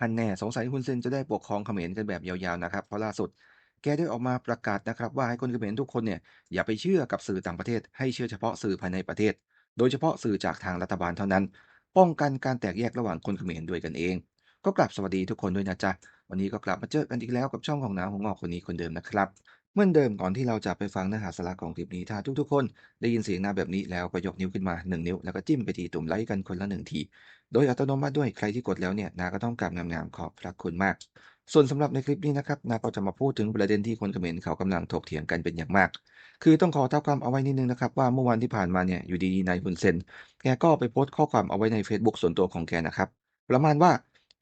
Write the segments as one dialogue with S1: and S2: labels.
S1: ฮันแน่สงสัยฮุนเซนจะได้ปกครองเขมรกันแบบยาวๆนะครับ เพราะล่าสุด แกได้ออกมาประกาศนะครับ ว่าให้คนเขมรทุกคนเนี่ยอย่าไปเชื่อกับสื่อต่างประเทศ ให้เชื่อเฉพาะสื่อภายในประเทศ โดยเฉพาะสื่อจากทางรัฐบาลเท่านั้น ป้องกันการแตกแยกระหว่างคนเขมรด้วยกันเอง ก็กลับสวัสดีทุกคนด้วยนะจ๊ะวันนี้ก็กลับมาเจอกันอีกแล้วกับช่องของน้าหงอกคนนี้คนเดิมนะครับ เหมือนเดิมก่อนที่เราจะไปฟังเนื้อหาสาระของคลิปนี้ถ้าทุกๆคน ได้ยินเสียงหน้าแบบนี้แล้วก็ยกนิ้วขึ้นมาหนึ่งนิ้ว แล้วก็จิ้มไปที่ตุ่มไลค์กันคนละหนึ่งที โดยอัตโนมัติด้วยใครที่กดแล้วเนี่ยนาก็ต้องกราบงามๆขอบพระคุณมาก ส่วนสำหรับในคลิปนี้นะครับนาก็จะมาพูดถึงประเด็นที่คนเขมรเขากำลังถกเถียงกันเป็นอย่างมาก คือต้องขอเท้าความเอาไว้นิดนึงนะครับว่าเมื่อวันที่ผ่านมาเนี่ยอยู่ดีๆนายฮุนเซนแกก็ไปโพสต์ข้อความเอาไว้ใน Facebook ส่วนตัวของแกนะครับประมาณว่า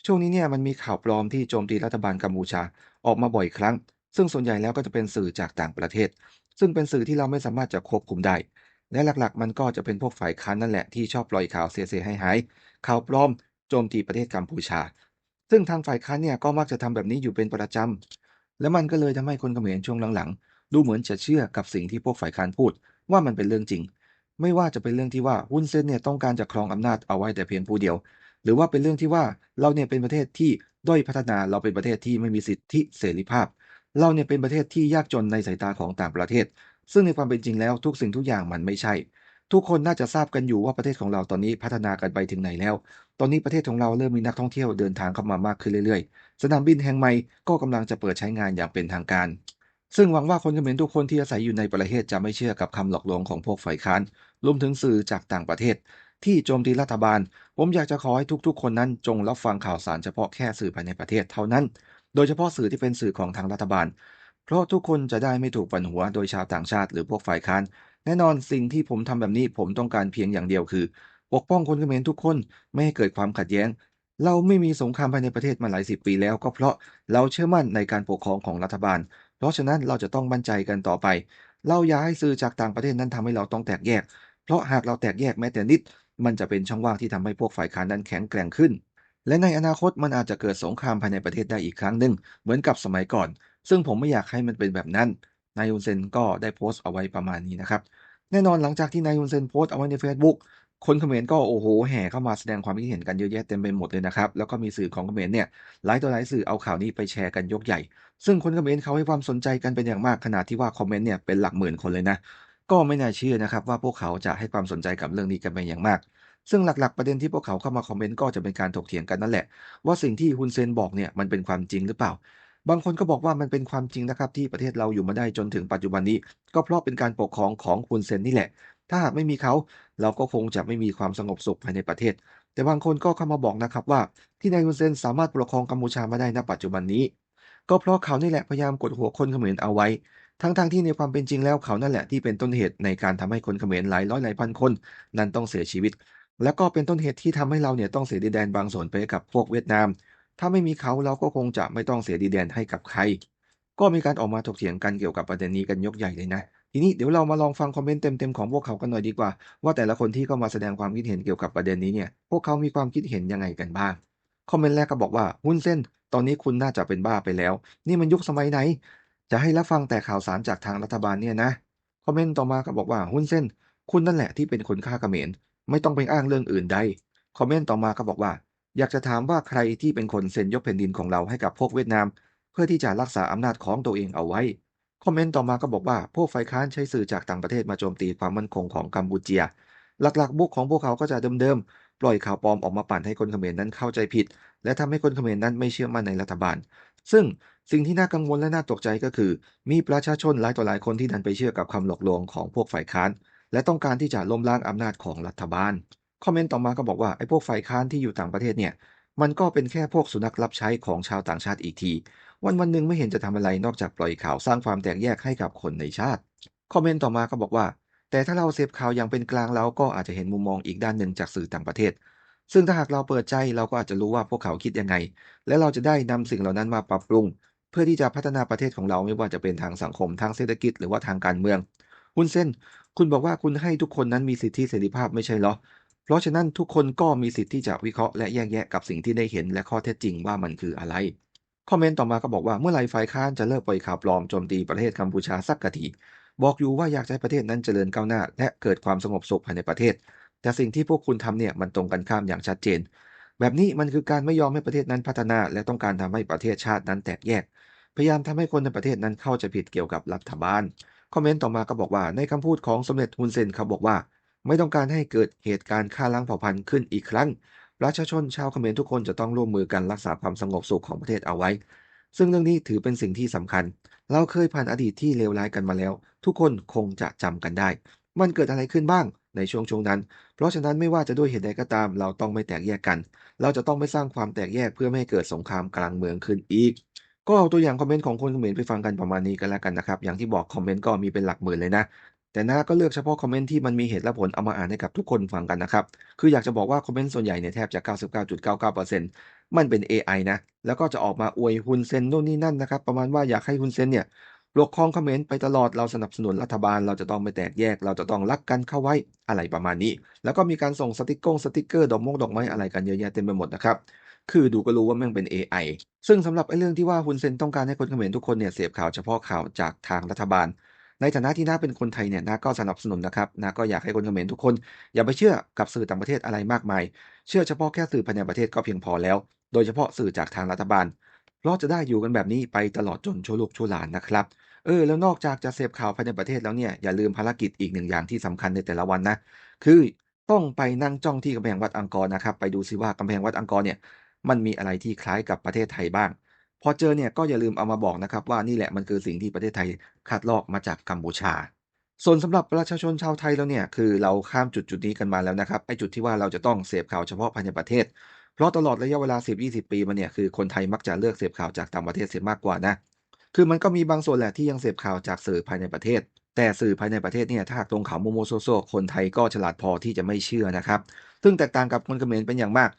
S1: ช่วงนี้เนี่ยมันมีข่าวปลอมที่โจมตีรัฐบาลกัมพูชาออกมาบ่อยครั้ง ซึ่งส่วนใหญ่แล้วก็จะเป็นสื่อจากต่างประเทศ ซึ่งเป็นสื่อที่เราไม่สามารถจะควบคุมได้ และหลักๆ มันก็จะเป็นพวกฝ่ายค้านนั่นแหละที่ชอบปล่อยข่าวเสียๆให้หายๆข่าวปลอมโจมตีประเทศกัมพูชา ซึ่งทางฝ่ายค้านเนี่ยก็มักจะทำแบบนี้อยู่เป็นประจำและมันก็เลยทำให้คนเขมรช่วงหลังๆ ดูเหมือนจะเชื่อกับสิ่งที่พวกฝ่ายค้านพูด ว่ามันเป็นเรื่องจริง ไม่ว่าจะเป็นเรื่องที่ว่าฮุนเซนเนี่ยต้องการจะครองอำนาจเอาไว้แต่เพียงผู้เดียว หรือว่าเป็นเรื่องที่ว่าเราเนี่ยเป็นประเทศที่ด้อยพัฒนาเราเป็นประเทศที่ไม่มีสิทธิเสรีภาพ เราเนี่ยเป็นประเทศที่ยากจนในสายตาของต่างประเทศ ซึ่งในความเป็นจริงแล้วทุกสิ่งทุกอย่างมันไม่ใช่ ทุกคนน่าจะทราบกันอยู่ว่าประเทศของเราตอนนี้พัฒนากันไปถึงไหนแล้ว ตอนนี้ประเทศของเราเริ่มมีนักท่องเที่ยวเดินทางเข้ามามากขึ้นเรื่อยๆ สนามบินแห่งใหม่ก็กำลังจะเปิดใช้งานอย่างเป็นทางการ ซึ่งหวังว่าคนเขมรทุกคนที่อาศัยอยู่ในประเทศจะไม่เชื่อกับคำหลอกลวงของพวกฝ่ายค้านรวมถึงสื่อจากต่างประเทศ ที่โจมตีรัฐบาล ผมอยากจะขอให้ทุกๆ คนนั้นจงรับฟังข่าวสารเฉพาะแค่สื่อภายในประเทศเท่านั้น โดยเฉพาะสื่อที่เป็นสื่อของทางรัฐบาล เพราะทุกคนจะได้ไม่ถูกปั่นหัวโดยชาวต่างชาติหรือพวกฝ่ายค้าน แน่นอนสิ่งที่ผมทำแบบนี้ผมต้องการเพียงอย่างเดียวคือ ปกป้องคนเขมรทุกคนไม่ให้เกิดความขัดแย้ง เราไม่มีสงครามภายในประเทศมาหลายสิบปีแล้ว ก็เพราะเราเชื่อมั่นในการปกครองของรัฐบาล เพราะฉะนั้นเราจะต้องมั่นใจกันต่อไป เราอย่าให้สื่อจากต่างประเทศนั้นทำให้เราต้องแตกแยก เพราะหากเราแตกแยกแม้แต่นิด มันจะเป็นช่องว่างที่ทำให้พวกฝ่ายค้านนั้นแข็งแกร่งขึ้น และในอนาคตมันอาจจะเกิดสงครามภายในประเทศได้อีกครั้งหนึ่งเหมือนกับสมัยก่อน ซึ่งผมไม่อยากให้มันเป็นแบบนั้น นายฮุนเซนก็ได้โพสต์เอาไว้ประมาณนี้นะครับ แน่นอนหลังจากที่นายฮุนเซนโพสต์เอาไว้ใน Facebook คนเขมรก็โอ้โหแห่เข้ามาแสดงความคิดเห็นกันเยอะแยะเต็มไปหมดเลยนะครับ แล้วก็มีสื่อของเขมรเนี่ยหลายต่อหลายสื่อเอาข่าวนี้ไปแชร์กันยกใหญ่ ซึ่งคนเขมรเขาให้ความสนใจกันเป็นอย่างมากขนาดที่ว่าคอมเมนต์เนี่ยเป็นหลักหมื่นคนเลยนะ ก็ไม่น่าเชื่อนะครับว่าพวกเขาจะให้ความสนใจกับเรื่องนี้กันเป็นอย่างมาก ซึ่งหลักๆประเด็นที่พวกเขาเข้ามาคอมเมนต์ก็จะเป็นการถกเถียงกันนั่นแหละ ว่าสิ่งที่ฮุนเซนบอกเนี่ยมันเป็นความจริงหรือเปล่า บางคนก็บอกว่ามันเป็นความจริงนะครับที่ประเทศเราอยู่มาได้จนถึงปัจจุบันนี้ ก็เพราะเป็นการปกครองของฮุนเซนนี่แหละ ถ้าหากไม่มีเขาเราก็คงจะไม่มีความสงบสุขภายในประเทศ แต่บางคนก็เข้ามาบอกนะครับว่าที่นายฮุนเซนสามารถปกครองกัมพูชามาได้ณปัจจุบันนี้ ก็เพราะเขานี่แหละพยายามกดหัวคนเขมรเอาไว้ทั้งๆทที่ในความเป็นจริงแล้วเขานั่นแหละที่เป็นต้นเหตุในการทำให้คนเขมรหลายร้อยหลายพันคน นั้นต้องเสียชีวิต และก็เป็นต้นเหตุที่ทำให้เราเนี่ยต้องเสียดินแดนบางส่วนไปกับพวกเวียดนาม ถ้าไม่มีเขาเราก็คงจะไม่ต้องเสียดินแดนให้กับใคร ก็มีการออกมาถกเถียงกันเกี่ยวกับประเด็นนี้กันยกใหญ่เลยนะ ทีนี้เดี๋ยวเรามาลองฟังคอมเมนต์เต็มๆของพวกเขากันหน่อยดีกว่า ว่าแต่ละคนที่เข้ามาแสดงความคิดเห็นเกี่ยวกับประเด็นนี้เนี่ย พวกเขามีความคิดเห็นยังไงกันบ้าง คอมเมนต์แรกก็บอกว่าฮุนเซนตอนนี้คุณน่าจะเป็นบ้าไปแล้ว นี่มันยุคสมัยไหน จะให้รับฟังแต่ข่าวสารจากทางรัฐบาลเนี่ยนะ คอมเมนต์ต่อมาก็บอกว่าฮุนเซนคุณนั่นแหละที่เป็นคนฆ่าเขมร ไม่ต้องไปอ้างเรื่องอื่นใด คอมเมนต์ต่อมาก็บอกว่า อยากจะถามว่าใครที่เป็นคนเซ็นยกแผ่นดินของเราให้กับพวกเวียดนาม เพื่อที่จะรักษาอำนาจของตัวเองเอาไว้ คอมเมนต์ต่อมาก็บอกว่า พวกฝ่ายค้านใช้สื่อจากต่างประเทศมาโจมตีความมั่นคงของกัมพูเชีย หลักๆบุกของพวกเขาก็จะเดิมๆ ปล่อยข่าวปลอมออกมาปั่นให้คนเขมรนั้นเข้าใจผิด และทำให้คนเขมรนั้นไม่เชื่อมั่นในรัฐบาล ซึ่งสิ่งที่น่ากังวลและน่าตกใจก็คือ มีประชาชนหลายต่อหลายคนที่ดันไปเชื่อกับคำหลอกลวงของพวกฝ่ายค้าน และต้องการที่จะล้มล้างอำนาจของรัฐบาล คอมเมนต์ต่อมาก็บอกว่าไอ้พวกฝ่ายค้านที่อยู่ต่างประเทศเนี่ย มันก็เป็นแค่พวกสุนัขรับใช้ของชาวต่างชาติอีกที วันวันหนึ่งไม่เห็นจะทำอะไรนอกจากปล่อยข่าวสร้างความแตกแยกให้กับคนในชาติ คอมเมนต์ต่อมาก็บอกว่า แต่ถ้าเราเสพข่าวอย่างเป็นกลางเราก็อาจจะเห็นมุมมองอีกด้านหนึ่งจากสื่อต่างประเทศ ซึ่งถ้าหากเราเปิดใจเราก็อาจจะรู้ว่าพวกเขาคิดยังไง และเราจะได้นำสิ่งเหล่านั้นมาปรับปรุง เพื่อที่จะพัฒนาประเทศของเราไม่ว่าจะเป็นทางสังคมทางเศรษฐกิจ หรือว่าทางการเมือง ฮุนเซนคุณบอกว่าคุณให้ทุกคนนั้นมีสิทธิเสรีภาพไม่ใช่เหรอ เพราะฉะนั้นทุกคนก็มีสิทธิที่จะวิเคราะห์และแยกแยะกับสิ่งที่ได้เห็นและข้อเท็จจริงว่ามันคืออะไรคอมเมนต์ต่อมาก็บอกว่าเมื่อไรฝ่ายค้านจะเลิกปล่อยข่าวปลอมโจมตีประเทศกัมพูชาสักกะทีบอกอยู่ว่าอยากให้ประเทศนั้นเจริญก้าวหน้า และเกิดความสงบสุขภายในประเทศ แต่สิ่งที่พวกคุณทำเนี่ยมันตรงกันข้ามอย่างชัดเจน แบบนี้มันคือการไม่ยอมให้ประเทศนั้นพัฒนา และต้องการทำให้ประเทศชาตินั้นแตกแยก พยายามทำให้คนในประเทศนั้นเข้าใจผิดเกี่ยวกับรัฐบาล คอมเมนต์ต่อมาก็บอกว่าในคำพูดของสมเด็จฮุนเซนเขาบอกว่า ไม่ต้องการให้เกิดเหตุการณ์ฆ่าล้างเผ่าพันธุ์ขึ้นอีกครั้ง ประชาชนชาวเขมรทุกคนจะต้องร่วมมือกันรักษาความสงบสุขของประเทศเอาไว้ ซึ่งเรื่องนี้ถือเป็นสิ่งที่สำคัญ เราเคยผ่านอดีตที่เลวร้ายกันมาแล้ว ทุกคนคงจะจำกันได้ มันเกิดอะไรขึ้นบ้างในช่วงช่วงนั้น เพราะฉะนั้นไม่ว่าจะด้วยเหตุใดก็ตาม เราต้องไม่แตกแยกกัน เราจะต้องไม่สร้างความแตกแยกเพื่อไม่ให้เกิดสงครามกลางเมืองขึ้นอีก ก็เอาตัวอย่างคอมเมนต์ของคนเขมรไปฟังกันประมาณนี้กันแล้วกันนะครับ อย่างที่บอกคอมเมนต์ก็มีเป็นหลักหมื่นเลยนะ แต่น้าก็เลือกเฉพาะคอมเมนต์ที่มันมีเหตุและผลเอามาอ่านให้กับทุกคนฟังกันนะครับ คืออยากจะบอกว่าคอมเมนต์ส่วนใหญ่เนี่ยแทบจะ 99.99%มันเป็นเอไอนะ แล้วก็จะออกมาอวยฮุนเซนโน่นนี่นั่นนะครับ ประมาณว่าอยากให้ฮุนเซนเนี่ยปกครองเขมรไปตลอดเราสนับสนุนรัฐบาล เราจะต้องไม่แตกแยก เราจะต้องรักกันเข้าไว้อะไรประมาณนี้ แล้วก็มีการส่งสติกกอร์สติกเกอร์ดอกมงดอกไม้อะไรกันเยอะแยะเต็มไปหมดนะครับ คือดูก็รู้ว่าม่งเป็นเอไอซึ่งสำหรับไอ้เรื่องที่ว่าฮุนเซนต้องการให้คนเขมรทุกคนเนี่ยเสพข่าวเฉพาะข่าวจากทางรัฐบาล ในฐานะที่น้าเป็นคนไทยเนี่ยน้าก็สนับสนุนนะครับน้าก็อยากให้คนเขมรทุกคน อย่าไปเชื่อกับสื่อต่างประเทศอะไรมากมาย เชื่อเฉพาะแค่สื่อภายในประเทศก็เพียงพอแล้ว โดยเฉพาะสื่อจากทางรัฐบาลเราจะได้อยู่กันแบบนี้ไปตลอดจนชั่วลูกชั่วหลานนะครับเออแล้วนอกจากจะเสพข่าวภายในประเทศแล้วเนี่ยอย่าลืมภารกิจอีกหนึ่งอย่างที่สำคัญในแต่ละวันนะคือต้องไปนั่งจ้องที่กำแพงวัดอังกอร์นะครับ ไปดูซิว่ากำแพงวัดอังกอร์เนี่ย มันมีอะไรที่คล้ายกับประเทศไทยบ้าง พอเจอเนี่ยก็อย่าลืมเอามาบอกนะครับว่านี่แหละมันคือสิ่งที่ประเทศไทยคัดลอกมาจากกัมพูชา ส่วนสำหรับประชาชนชาวไทยแล้วเนี่ยคือเราข้ามจุดจุดนี้กันมาแล้วนะครับไอ้จุดที่ว่าเราจะต้องเสพข่าวเฉพาะภายในประเทศ เพราะตลอดระยะเวลา 10-20 ปีมาเนี่ยคือคนไทยมักจะเลือกเสพข่าวจากต่างประเทศเสียมากกว่านะคือมันก็มีบางส่วนแหละที่ยังเสพข่าวจากสื่อภายในประเทศ แต่สื่อภายในประเทศเนี่ยถ้าหากตรงข่าวโมโมโซโซคนไทยก็ฉลาดพอที่จะไม่เชื่อนะครับ ซึ่งแตกต่างกับคนเขมรเป็นอย่างมาก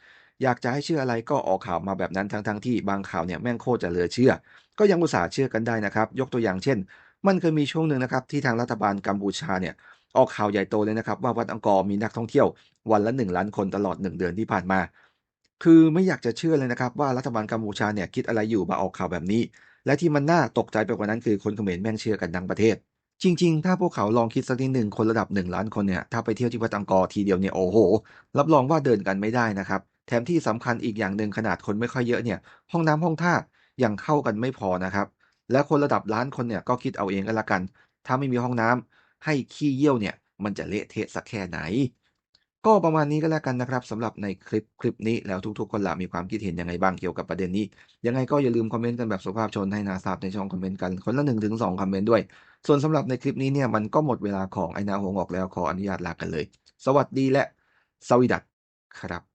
S1: อยากจะให้เชื่ออะไรก็ออกข่าวมาแบบนั้นทั้งๆทที่บางข่าวเนี่ยแม่งโคตรจะเหลือเชื่อ ก็ยังอุตส่าห์เชื่อกันได้นะครับ ยกตัวอย่างเช่น มันเคยมีช่วงหนึ่งนะครับที่ทางรัฐบาลกัมพูชาเนี่ยออกข่าวใหญ่โตเลยนะครับว่าวัดอังกอร์มีนักท่องเที่ยววันละ 1 ล้านคนตลอด 1 เดือนที่ผ่านมา คือไม่อยากจะเชื่อเลยนะครับว่ารัฐบาลกัมพูชาเนี่ยคิดอะไรอยู่มาออกข่าวแบบนี้ และที่มันน่าตกใจไปกว่านั้นคือคนเขมรแม่งเชื่อกันทั้งประเทศ จริง ๆ ถ้าพวกเขาลองคิดสักนิดหนึ่งคนระดับ 1 ล้านคนเนี่ยถ้าไปเที่ยวที่วัดอังกอร์ทีเดียวเนี่ยโอ้โห รับรองว่าเดินกันไม่ได้นะครับ แถมที่สำคัญอีกอย่างหนึ่งขนาดคนไม่ค่อยเยอะเนี่ย ห้องน้ำห้องท่ายังเข้ากันไม่พอนะครับ และคนระดับล้านคนเนี่ยก็คิดเอาเองก็แล้วกัน ถ้าไม่มีห้องน้ำให้ขี้เยี่ยวเนี่ย มันจะเละเทะสักแค่ไหน ก็ประมาณนี้ก็แล้วกันนะครับสำหรับในคลิปคลิปนี้แล้วทุกๆ คนละมีความคิดเห็นยังไงบ้างเกี่ยวกับประเด็นนี้ ยังไงก็อย่าลืมคอมเมนต์กันแบบสุภาพชนให้นาทราบในช่องคอมเมนต์กันคนละ1-2คอมเมนต์ด้วย ส่วนสำหรับในคลิปนี้เนี่ยมันก็หมดเวลาของไอ้นาหัวงอกแล้วขออนุญาตลากันเลย สวัสดีและสวีดัสครับ